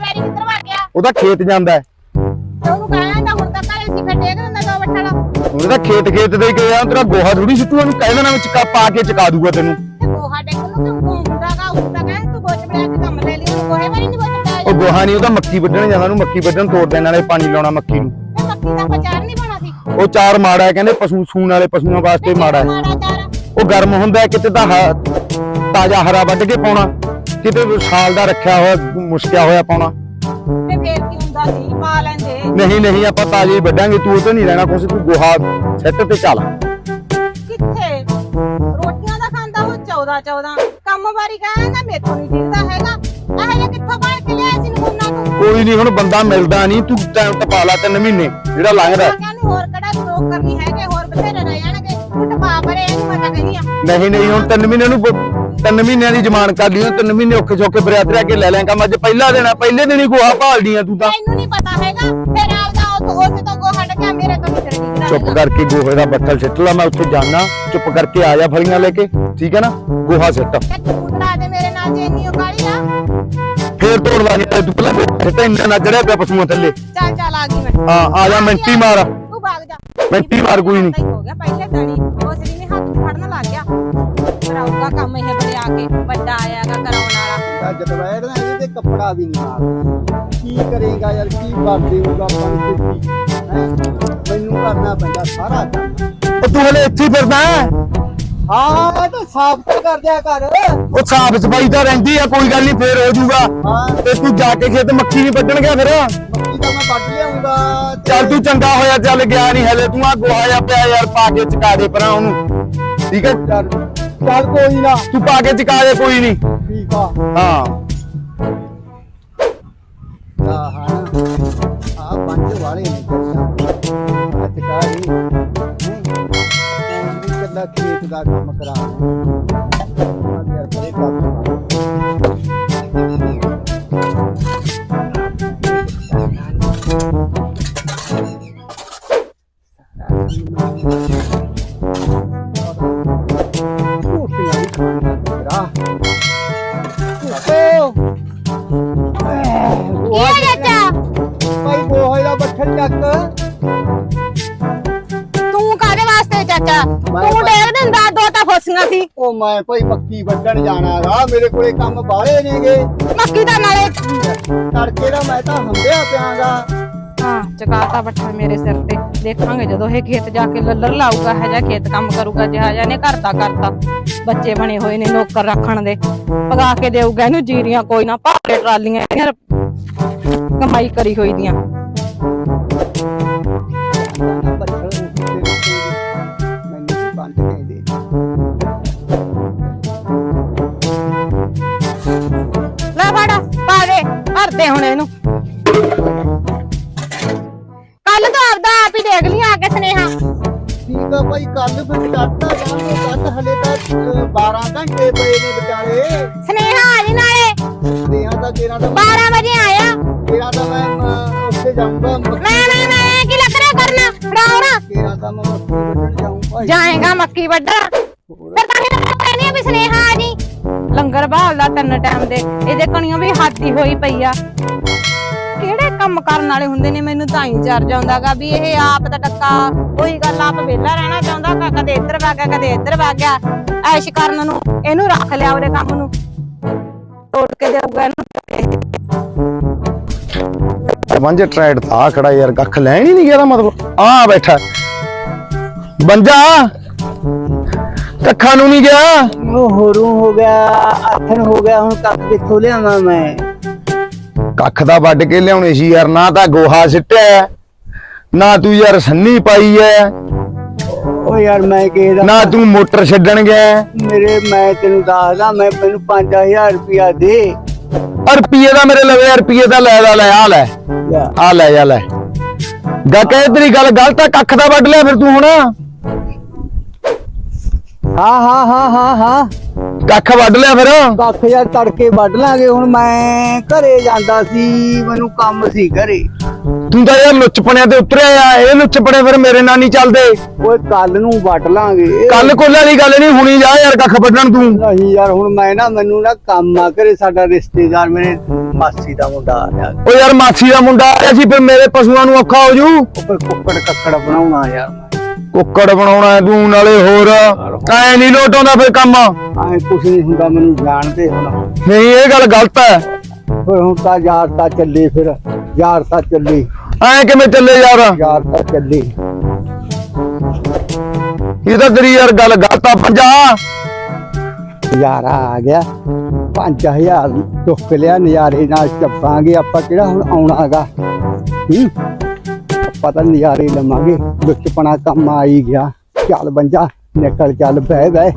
ਉਹਦਾ ਖੇਤ ਜਾਂਦਾ ਹੈ। ਤੇ ਉਹਨੂੰ ਕਹਿੰਦਾ ਹੁਣ ਤਾਂ ਘਰੇ ਸੀ ਫਿਰ ਡੇਗ ਦਿੰਦਾ ਦੋ ਬੱਠਾ ਵਾਲਾ ਉਹਨੇ ਤਾਂ ਖੇਤ ਖੇਤ ਦੇ ਕੇ ਆ ਤੇਰਾ ਗੋਹਾ ਥੋੜੀ ਸਿੱਟੂ ਉਹਨੂੰ ਕਹਿ ਦੇਣਾ ਵਿੱਚ ਕਾ ਪਾ ਕੇ ਚਕਾ ਦੂਗਾ ਤੈਨੂੰ। ਗੋਹਾ ਨਹੀਂ ਉਹਦਾ ਮੱਕੀ ਵੱਢਣ ਜਾਂਦਾ ਉਹਨੂੰ ਮੱਕੀ ਵੱਢਣ ਤੋੜ ਦੇਣ ਨਾਲੇ ਪਾਣੀ ਲਾਉਣਾ ਮੱਕੀ ਨੂੰ। ਤੇ ਮੱਕੀ ਦਾ ਪਚਾਰ ਨਹੀਂ ਬਣਾ ਸੀ। ਉਹ ਚਾਰ ਮਾੜਾ ਹੈ ਕਹਿੰਦੇ ਪਸ਼ੂ ਸੂਣ ਵਾਲੇ ਪਸ਼ੂਆਂ ਵਾਸਤੇ ਮਾੜਾ ਹੈ। ਮਾੜਾ ਚਾਰ। ਉਹ ਗਰਮ ਹੁੰਦਾ ਹੈ, ਕਿਤੇ ਤਾਂ ਹ- ਤਾਜ਼ਾ ਹਰਾ ਵੱਢ ਕੇ ਪਾਉਣਾ। ਕਿਤੇ ਸਾਲ ਦਾ ਰੱਖਿਆ ਹੋਇਆ ਮੁਸ਼ਕਿਆ ਹੋਇਆ ਪਾਉਣਾ। ਤੇ ਫੇਰ ਕੀ ਹੁੰਦਾ ਸੀ ਪਾ ਲੈਂਦੇ। ਨਹੀਂ ਨਹੀਂ ਆਪਾਂ ਤਾਜ਼ੇ ਹੀ ਵੱਢਾਂਗੇ ਤੂੰ ਉਹ ਤੇ ਨਹੀਂ ਰਹਿਣਾ ਕੁਛ ਤੂੰ ਗੋਹਾ ਸੈੱਟ ਤੇ ਚੱਲ। ਕਿੱਥੇ? ਰੋਟੀਆਂ ਦਾ ਖਾਂਦਾ ਉਹ 14 14 ਕੰਮ ਵਾਰੀ ਕਹਿੰਦਾ ਮੇਥੋਂ ਨਹੀਂ ਦਿਖਦਾ ਹੈਗਾ। ਇਹ ਜਿਹਾ ਕਿੱਥੋਂ ਬਣ ਕੇ ਲਿਆ ਸੀ ਨਮੂਨਾ ਤੂੰ ਕੋਈ ਨਹੀਂ ਹੁਣ ਬੰਦਾ ਮਿਲਦਾ ਨਹੀਂ ਤੂੰ ਟਾਈਮ ਟਪਾ ਲਾ ਤਿੰਨ ਮਹੀਨੇ ਜਿਹੜਾ ਲੰਘਦਾ। ਹੋਰ ਕਿਹੜਾ ਲੋਕ ਕਰਨੀ ਹੈਗੇ ਹੋਰ ਬਥੇਰੇ ਰਹਿ ਜਾਣਗੇ ਤੂੰ ਟਪਾ ਪਰੇ ਇਹਨੂੰ ਮੈਂ ਤਾਂ ਕਹਿੰਦੀ ਆ। ਨਹੀਂ ਨਹੀਂ ਹੁਣ ਤਿੰਨ ਮਹੀਨੇ ਨੂੰ ਬ- ਤਿੰਨ ਮਹੀਨਿਆਂ ਦੀ ਜ਼ਮਾਨ ਕਰ ਲਈ ਤਿੰਨ ਮਹੀਨੇ ਔਖੇ ਸੌਖੇ ਰਹਿ ਕੇ ਲੈ ਲੈਂਗਾ ਮੈਂ ਅੱਜ ਪਹਿਲਾ ਦਿਨ ਆ ਪਹਿਲੇ ਦਿਨ ਹੀ ਗੋਹਾ ਭਾਲਦੀ ਆ ਤੂੰ ਤਾਂ। ਤੈਨੂੰ ਨਹੀਂ ਪਤਾ ਹੈਗਾ ਫਿਰ ਆਪਦਾ ਉਹ ਉਸੇ ਤੋਂ ਗੋਹਾ ਡਕਿਆ ਮੇਰੇ ਤੋਂ ਤੇਰੇ ਦਿਖਦਾ ਚੁੱਪ ਕਰਕੇ ਗੋਹੇ ਦਾ ਬੱਠਲ ਸਿੱਟ ਲਾ ਮੈਂ ਉੱਥੇ ਜਾਣਾ ਚੁੱਪ ਕਰਕੇ ਆ ਜਾ ਫਲੀਆਂ ਲੈ ਕੇ ਠੀਕ ਹੈ ਨਾ? ਗੋਹਾ ਸਿੱਟ। ਤੇ ਤੂੰ ਤੜਾ ਦੇ ਮੇਰੇ ਨਾਲ ਜੇ ਇੰਨੀ ਕਾਲੀ ਆ ਫੇਰ ਤੋੜ ਲਾ ਨਹੀਂ ਤੂੰ ਪਹਿਲਾਂ ਸਿੱਟ ਇੰਨਾ ਨਾ ਚੜਿਆ ਪਿਆ ਪਸ਼ੂਆਂ ਥੱਲੇ। ਚੱਲ ਚੱਲ ਆ ਗਈ ਮੈਂ। ਹਾਂ ਆ ਜਾ ਮਿੰਟੀ ਮਾਰ। ਤੂੰ ਭਾਗ ਜਾ। ਮਿੰਟੀ ਮਾਰ ਕੋਈ ਨਹੀਂ। ਹੋ ਗਿਆ ਪਹਿਲੇ ਦਣੀ ਉਸ ਦੀ ਨੇ ਹੱਥ ਫੜਨ ਲੱਗ ਗਿਆ। ਕਰਾਊਗਾ ਕੰਮ ਇਹ ਬੜਿਆ ਕੇ ਵੱਡਾ ਆਇਆਗਾ ਕਰਾਉਣ ਵਾਲਾ। ਜਦ ਬੈਠਦਾ ਇਹਦੇ ਤੇ ਕੱਪੜਾ ਵੀ ਨਹੀਂ ਮਾਰ ਕੀ ਕਰੇਗਾ ਯਾਰ ਕੀ ਕਰ ਦੇਊਗਾ ਨੂੰ ਕੁੱਤੀ ਮੈਨੂੰ ਕਰਨਾ ਪੈਂਦਾ ਸਾਰਾ ਕੰਮ। ਤੂੰ ਹਲੇ ਇੱਥੇ ਫਿਰਦਾ ਹੈ? ਤਾਂ ਸਾਫ਼ ਤਾਂ ਕਰ ਦਿਆ ਕਰ। ਉਹ ਸਾਫ਼ ਸਫ਼ਾਈ ਤਾਂ ਰਹਿੰਦੀ ਆ ਕੋਈ ਗੱਲ ਨਹੀਂ ਫੇਰ ਹੋ ਜਾਊਗਾ। ਹਾਂ। ਤੇ ਤੂੰ ਜਾ ਕੇ ਖੇਤ ਮੱਕੀ ਨਹੀਂ ਵੱਢਣ ਗਿਆ ਫਿਰ? ਮੱਕੀ ਤਾਂ ਮੈਂ ਵੱਢ ਲਿਆਉਂਗਾ ਤੇ- ਚੱਲ ਤੂੰ ਚੰਗਾ ਹੋਇਆ ਚੱਲ ਗਿਆ ਨਹੀਂ ਹਲੇ ਤੂੰ ਆ ਗੋਹਾ ਪਿਆ ਯਾਰ ਪਾ ਕੇ ਚਕਾ ਦੇ ਪਰਾਂ ਉਹਨੂੰ। ਠੀਕ ਹੈ? ਚੱਲ ਚੱਲ ਕੋਈ ਨਾ। ਤੂੰ ਪਾ ਕੇ ਚਕਾ ਦੇ ਕੋਈ ਨਹੀਂ ਠੀਕ ਆ। ਹਾਂ। ਕੱਲਾ ਦਾ ਕੰਮ ਕਰਾ ਆ ਯਾਰ ਬੜੇ ਕੰਮ ਰੋਟੀਆਂ ਮੈਂ ਭਾਈ ਮੱਕੀ ਵੱਢਣ ਜਾਣਾਗਾ ਮੇਰੇ ਕੋਲੇ ਕੰਮ ਬਾਹਲੇ ਨੇਗੇ। ਮੱਕੀ ਦਾ ਨਾਲੇ ਤੜਕੇ ਦਾ ਮੈਂ ਤਾਂ ਹੰਬਿਆ ਪਿਆਗਾ ਹਾਂ ਚਕਾਤਾ ਬੱਠਾ ਮੇਰੇ ਸਿਰ ਤੇ। ਦੇਖਾਂਗੇ ਜਦੋਂ ਇਹ ਖੇਤ ਜਾ ਕੇ ਲੱਲਰ ਲਾਊਗਾ ਹੈ ਜਾਂ ਖੇਤ ਕੰਮ ਕਰੂਗਾ ਜਿਹਾ ਜਾਂ ਨੇ ਘਰ ਦਾ ਕਰਤਾ। ਬੱਚੇ ਬਣੇ ਹੋਏ ਨੇ ਨੌਕਰ ਰੱਖਣ ਦੇ। ਪਗਾ ਕੇ ਦੇਊਗਾ ਇਹਨੂੰ ਜੀਰੀਆਂ ਕੋਈ ਨਾ ਭਾਰੇ ਟਰਾਲੀਆਂ ਕਮਾਈ ਕਰੀ ਹੋਈ ਦੀਆਂ। ਹੁਣ ਇਹਨੂੰ। ਕੱਲ ਤੋਂ ਆਪਦਾ ਆਪ ਹੀ ਦੇਖ ਲਈ ਆ ਕੇ ਸੁਨੇਹਾ। ਠੀਕ ਆ ਭਾਈ ਕੱਲ ਫਿਰ ਕੱਟਦਾ ਜਾਣਗੇ। ਕੱਲ ਹਲੇ ਤਾਂ ਅਹ, 12 ਘੰਟੇ ਪਏ ਨੇ ਵਿਚਾਲੇ। ਸੁਨੇਹਾ ਆ ਜੀ ਨਾਲੇ। ਦੇਹਾਂ ਤਾਂ ਤੇਰਾ ਤਾਂ 12 ਵਜੇ ਆਇਆ। ਤੇਰਾ ਤਾਂ ਮੈਂ ਅਹ, ਉੱਥੇ ਜਾਊਂਗਾ। ਮੈਂ ਮੈਂ ਮੈਂ ਕੀ ਲੱਗ ਰਿਹਾ ਕਰਨਾ? ਰਾਉਣਾ ਤੇਰਾ ਤਾਂ ਮੈਂ ਮੱਕੀ ਵੱਢਣ ਜਾਊਂ ਭਾਈ। ਜਾਏਗਾ ਮੱਕੀ ਵੱਢਣ। ਫਿਰ ਤਾਂ ਹੀ ਤਾਂ ਕਹਿੰਦੀ ਆ ਵੀ ਸੁਨੇਹਾ ਆ ਜੀ। ਲੰਗਰ ਬਹਾਲਦਾ ਤਿੰਨ ਟਾਈਮ ਦੇ। ਇਹਦੇ ਕਣੀਆਂ ਵੀ ਹਾਦੀ ਹੋਈ ਪਈ ਆ। ਕੰਮ ਕਰਨ ਵਾਲੇ ਹੁੰਦੇ ਨੇ ਮੈਨੂੰ ਤਾਂ ਹੀ ਚਰ ਜਾਂਦਾਗਾ ਵੀ ਇਹ ਆਪ ਦਾ ਟੱਕਾ। ਉਹੀ ਗੱਲ ਆਪ ਵਿਹਲਾ ਰਹਿਣਾ ਚਾਹੁੰਦਾ ਕਦੇ ਇੱਧਰ ਵਗ ਗਿਆ ਕਦੇ ਇੱਧਰ ਵਗ ਗਿਆ। ਐਸ਼ ਕਰਨ ਨੂੰ ਇਹਨੂੰ ਰੱਖ ਲਿਆ ਉਹਦੇ ਕੰਮ ਨੂੰ। ਤੋੜ ਕੇ ਦੇਊਗਾ ਇਹਨੂੰ। ਪੰਜ ਟਰੈਡ ਤਾਂ ਆ ਖੜਾ ਯਾਰ ਕੱਖ ਲੈਣ ਹੀ ਨਹੀਂ ਗਿਆ ਇਹਦਾ ਮਤਲਬ। ਆ ਬੈਠਾ। ਬੰਜਾ! ਕੱਖਾਂ ਨੂੰ ਨਹੀਂ ਗਿਆ। ਉਹ ਹੋਰੂ ਹੋ ਗਿਆ ਆਥਣ ਹੋ ਗਿਆ ਹੁਣ ਕੱਖ ਕਿੱਥੋਂ ਲਿਆਵਾਂ ਮੈਂ? ਕੱਖ ਦਾ ਵੱਢ ਕੇ ਲਿਆਉਣੇ ਸੀ ਯਾਰ ਨਾ ਤਾਂ ਗੋਹਾ ਸਿੱਟਿਆ ਨਾ ਤੂੰ ਯਾਰ ਸੰਨੀ ਪਾਈ ਐ ਓ ਯਾਰ ਮੈਂ ਕਿਸੇ ਦਾ ਨਾ ਤੂੰ ਮੋਟਰ ਛੱਡਣ ਗਿਆ। ਮੇਰੇ ਮੈਂ ਤੈਨੂੰ ਦੱਸਦਾ ਮੈਂ ਮੈਨੂੰ 5000 ਰੁਪਇਆ ਦੇ। ਔਰ ਰੁਪਈਏ ਦਾ ਮੇਰੇ ਲਵੇ ਰੁਪਈਏ ਦਾ ਲੈ ਲੈ ਲੈ ਆ ਲੈ। ਲੈ। ਆ ਲੈ ਜਾ ਲੈ। ਗਾ ਕਹੇ ਤੇਰੀ ਗੱਲ ਗਲਤ ਆ ਕੱਖ ਦਾ ਵੱਢ ਲਿਆ ਫਿਰ ਤੂੰ ਹੁਣ। ਹਾਂ ਹਾਂ ਹਾਂ ਹਾਂ ਹਾਂ। ਕੱਖ ਵੱਢ ਲਿਆ ਫਿਰ? ਕੱਖ ਯਾਰ ਤੜਕੇ ਵੱਢ ਲਾਂਗੇ। ਹੁਣ ਮੈਂ ਘਰੇ ਜਾਂਦਾ ਸੀ ਮੈਨੂੰ ਕੰਮ ਸੀ ਘਰੇ। ਤੂੰ ਤਾਂ ਯਾਰ ਲੁੱਚਪਣਿਆਂ ਤੇ ਉਤਰਿਆ ਆ ਇਹ ਲੁੱਚਪਣੇ ਫਿਰ ਮੇਰੇ ਨਾਲ ਨਹੀਂ ਚੱਲਦੇ। ਓਏ ਕੱਲ ਨੂੰ ਵੱਢ ਲਾਂਗੇ। ਕੱਲ ਕੋਲਾ ਦੀ ਗੱਲ ਨਹੀਂ ਹੁਣੀ ਜਾ ਯਾਰ ਕੱਖ ਵੱਢਣ ਤੂੰ। ਨਹੀਂ ਯਾਰ ਹੁਣ ਮੈਂ ਨਾ ਮੈਨੂੰ ਨਾ ਕੰਮ ਆ ਘਰੇ ਸਾਡਾ ਰਿਸ਼ਤੇਦਾਰ ਮੇਰੇ ਮਾਸੀ ਦਾ ਮੁੰਡਾ ਆ ਗਿਆ। ਓ ਯਾਰ ਮਾਸੀ ਦਾ ਮੁੰਡਾ ਆਇਆ ਸੀ ਫਿਰ ਮੇਰੇ ਪਸ਼ੂਆਂ ਨੂੰ ਔਖਾ ਹੋ ਜੂ। ਉੱਪਰ ਕੁੱਕੜ ਕੱਕੜ ਬਣਾਉਣਾ ਯਾਰ। ਕੁੱਕੜ ਬਣਾਉਣਾ ਤੂੰ ਨਾਲੇ ਹੋਰ। ਐ ਨਹੀਂ ਲੋਟ ਆਉਂਦਾ ਫਿਰ ਕੰਮ। ਐ ਕੁਛ ਨਹੀਂ ਹੁੰਦਾ ਮੈਨੂੰ ਜਾਣਦੇ ਹੁਣ। ਨਹੀਂ ਇਹ ਗੱਲ ਗਲਤ ਹੈ। ਫਿਰ ਹੁਣ ਤਾਂ ਯਾਰ ਤਾਂ ਚੱਲੇ ਫਿਰ। ਯਾਰ ਤਾਂ ਚੱਲੇ। ਐ ਕਿਵੇਂ ਚੱਲੇ ਯਾਰ? ਯਾਰ ਤਾਂ ਚੱਲੇ। ਇਹ ਤਾਂ ਤੇਰੀ ਯਾਰ ਗੱਲ ਗਲਤ ਆ ਪੰਜਾ ਨਜ਼ਾਰਾ ਆ ਗਿਆ। 5000 ਚੁੱਕ ਲਿਆ ਨਜ਼ਾਰੇ ਨਾਲ ਚੱਪਾਂਗੇ ਆਪਾਂ ਕਿਹੜਾ ਹੁਣ ਆਉਣਾਗਾ। ਹੂੰ? ਪਤਾ ਨਜ਼ਾਰੇ ਲਵਾਂਗੇ। ਲੁੱਚਪਣਾ ਕੰਮ ਆਈ ਗਿਆ। ਚੱਲ ਬੰਜਾ ਨਿਕਲ ਚੱਲ ਬਹਿ ਬਹਿ।